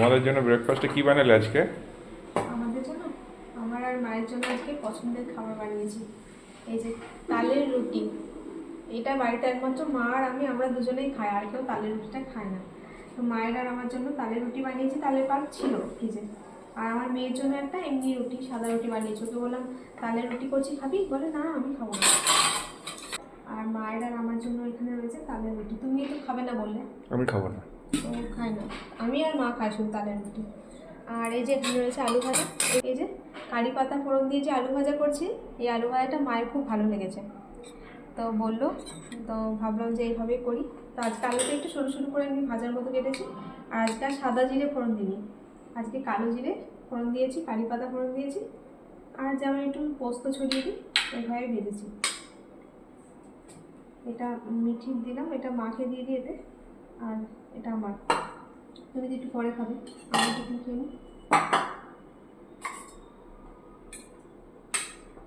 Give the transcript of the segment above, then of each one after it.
তোমাদের জন্য ব্রেকফাস্টে কি বানালে আজকে? আমাদের জন্য? আমার আর মায়ের জন্য আজকে পছন্দের খাবার বানিয়েছি। এই যে তালের রুটি। এটা বাড়িতে একমাত্র মা আর আমি আমরা দুজনেই খাই আর কেউ তালের রুটিটা খায় না। তো মায়ের আর আমার জন্য তালের রুটি বানিয়েছি তালের পাক ছিল ফ্রিজে আর আমার মেয়ের জন্য একটা এমনি রুটি সাদা রুটি বানিয়েছি। ওকে বললাম তালের রুটি করছি খাবি? বলে না আমি খাব না। আর মায়ের আর আমার জন্য এখানে রয়েছে তালের রুটি। তুমি তো খাবে না বললে? আমি খাব না। খায় না। আমি আর মা খাই শুধু তালের রুটি। আর এই যে এখানে রয়েছে আলু ভাজা। এই যে কারি পাতা ফোড়ন দিয়ে যে আলু ভাজা করছি, এই আলু ভাজাটা মায়ের খুব ভালো লেগেছে। তো বলল, তো ভাবলাম যে এইভাবেই করি। তো আজকে আলুটা একটু সরু সরু করে আমি ভাজার মতো কেটেছি। আর আজকে আর সাদা জিরে ফোড়ন দিইনি। আজকে কালো জিরে ফোড়ন দিয়েছি, কারি পাতা ফোড়ন দিয়েছি। আর যেমন একটু পোস্ত ছড়িয়ে দিই এইভাবে ভেজেছি। এটা মিঠি দিলাম, এটা মাকে দিয়ে দিয়ে এতে। আর এটা আমার। তুমি একটু পরে খাবে, আমি একটু খেয়ে নিই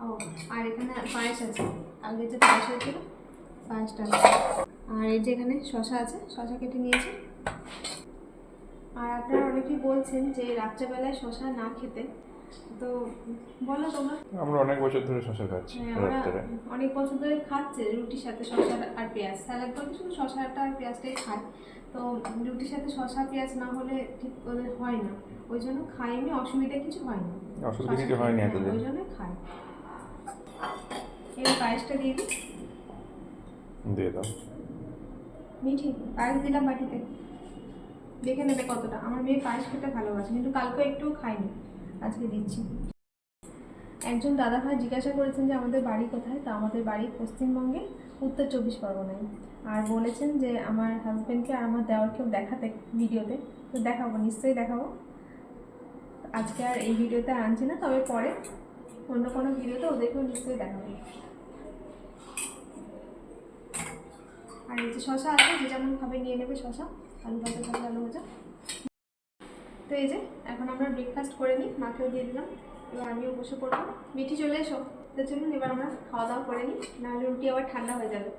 ও, আর এখানে পায়েস আছে। আগে যে পায়েস হয়েছিল, পায়েসটা আর এই যে এখানে শশা আছে, শশা কেটে নিয়েছি। আর আপনারা অনেকেই বলছেন যে রাত্রেবেলায় শশা না খেতে তো বলো তোমরা। আমরা অনেক বছর ধরে শশা খাচ্ছি হ্যাঁ রাত্রে। অনেক বছর ধরে খাচ্ছে রুটির সাথে শসা আর পেঁয়াজ। স্যালাড শুধু শসাটা আর পেঁয়াজটাই খায়। তো রুটির সাথে শসা পেঁয়াজ না হলে ঠিক ওদের হয় না। ওই জন্য খাই অসুবিধা কিছু হয় না অসুবিধা কিছু হয়নি এতদিন। ওই জন্য খাই এই পায়েসটা দিয়ে দিই। দিয়ে দাও। মিঠি পায়েস দিলাম বাটিতে। দেখে নেবে কতটা। আমার মেয়ে পায়েস খেতে ভালোবাসে কিন্তু কালকে একটু খাইনি আজকে দিচ্ছি। একজন দাদা ভাই জিজ্ঞাসা করেছেন যে আমাদের বাড়ি কোথায়? তা আমাদের বাড়ি পশ্চিমবঙ্গে, উত্তর চব্বিশ পরগনায়। আর বলেছেন যে আমার হাজব্যান্ডকে আর আমার দেওয়ারকেও দেখাতে ভিডিওতে। তো দেখাবো, নিশ্চয়ই দেখাবো। আজকে আর এই ভিডিওতে আনছি না, তবে পরে অন্য কোনো ভিডিওতে ওদেরকেও নিশ্চয়ই দেখাবো। আর এই যে শশা আছে, যে যেমন নিয়ে নেবে শশা, আলু ভাজা থাকলে আলু ভাজা। তো এই যে, এখন আমরা ব্রেকফাস্ট করে নিই, মাকেও দিয়ে দিলাম, এবার আমিও বসে পড়ব। মিঠি চলে এসো, তো চলুন এবার আমরা খাওয়া দাওয়া করে নিই, নাহলে রুটি আবার ঠান্ডা হয়ে যাবে।